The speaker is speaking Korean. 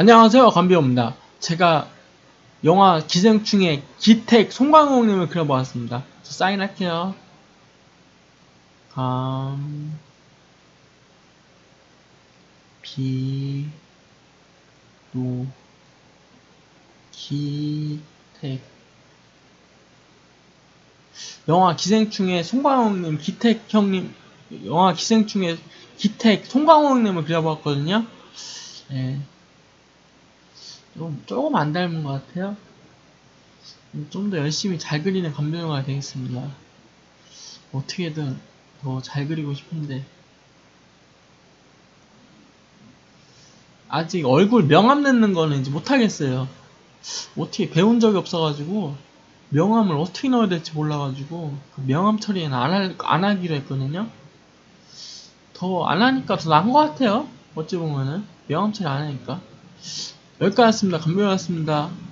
안녕하세요 감비호입니다. 제가 영화 기생충의 기택 송강호님을 그려보았습니다. 저 사인할게요. 감... 비... 노... 기택. 영화 기생충의 송강호님 기택 형님 영화 기생충의 기택 송강호님을 그려보았거든요. 네. 좀, 조금 안 닮은 것 같아요. 좀 더 열심히 잘 그리는 감별가 되겠습니다. 어떻게든 더 잘 그리고 싶은데. 아직 얼굴 명암 넣는 거는 이제 못하겠어요. 어떻게 배운 적이 없어가지고, 명암을 어떻게 넣어야 될지 몰라가지고, 그 명암 처리는 안, 할, 안 하기로 했거든요. 더 안 하니까 더 나은 것 같아요. 어찌 보면은. 명암 처리 안 하니까. 여기까지였습니다. 감별이었습니다.